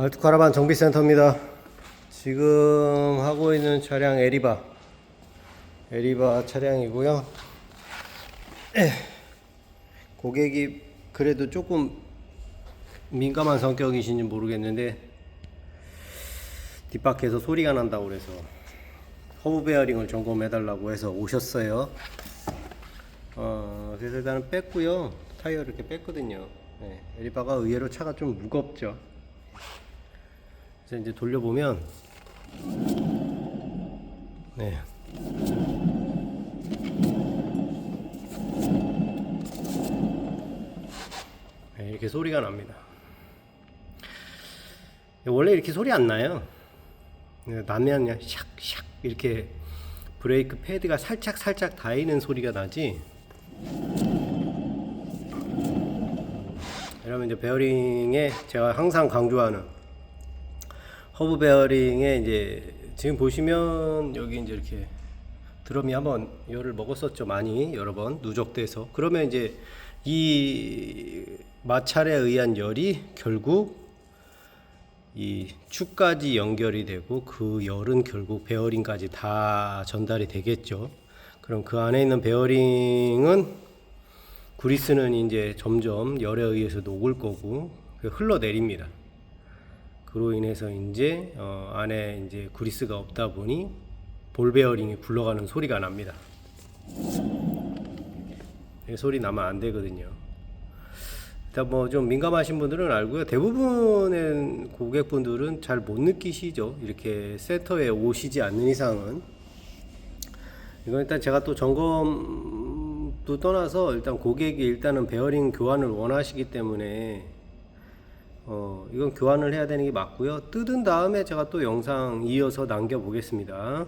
알투 카라반 정비센터입니다. 지금 하고 있는 차량 에리바. 에리바 차량이고요. 에, 고객이 그래도 조금 민감한 성격이신지 모르겠는데 뒷바퀴에서 소리가 난다고 그래서 허브 베어링을 점검해 달라고 해서 오셨어요. 어, 그래서 일단은 뺐고요. 타이어 이렇게 뺐거든요. 네, 에리바가 의외로 차가 좀 무겁죠. 그래서 이제 돌려보면 네. 네, 이렇게 소리가 납니다. 원래 이렇게 소리 안 나요. 네, 나면 그냥 샥샥 이렇게 브레이크 패드가 살짝 살짝 닿이는 소리가 나지. 이러면 이제 베어링에 제가 항상 강조하는 허브 베어링에 이제 지금 보시면 여기 이제 이렇게 드럼이 한번 열을 먹었었죠 많이 여러 번 누적돼서 그러면 이제 이 마찰에 의한 열이 결국 이 축까지 연결이 되고 그 열은 결국 베어링까지 다 전달이 되겠죠. 그럼 그 안에 있는 베어링은 그리스는 이제 점점 열에 의해서 녹을 거고 흘러내립니다. 그로 인해서 이제 어 안에 이제 그리스가 없다 보니 볼 베어링이 굴러가는 소리가 납니다. 이 소리 나면 안 되거든요. 일단 뭐 좀 민감하신 분들은 알고요. 대부분의 고객분들은 잘 못 느끼시죠. 이렇게 센터에 오시지 않는 이상은. 이건 일단 제가 또 점검도 떠나서 일단 고객이 일단은 베어링 교환을 원하시기 때문에 어 이건 교환을 해야 되는 게 맞고요. 뜯은 다음에 제가 또 영상 이어서 남겨 보겠습니다.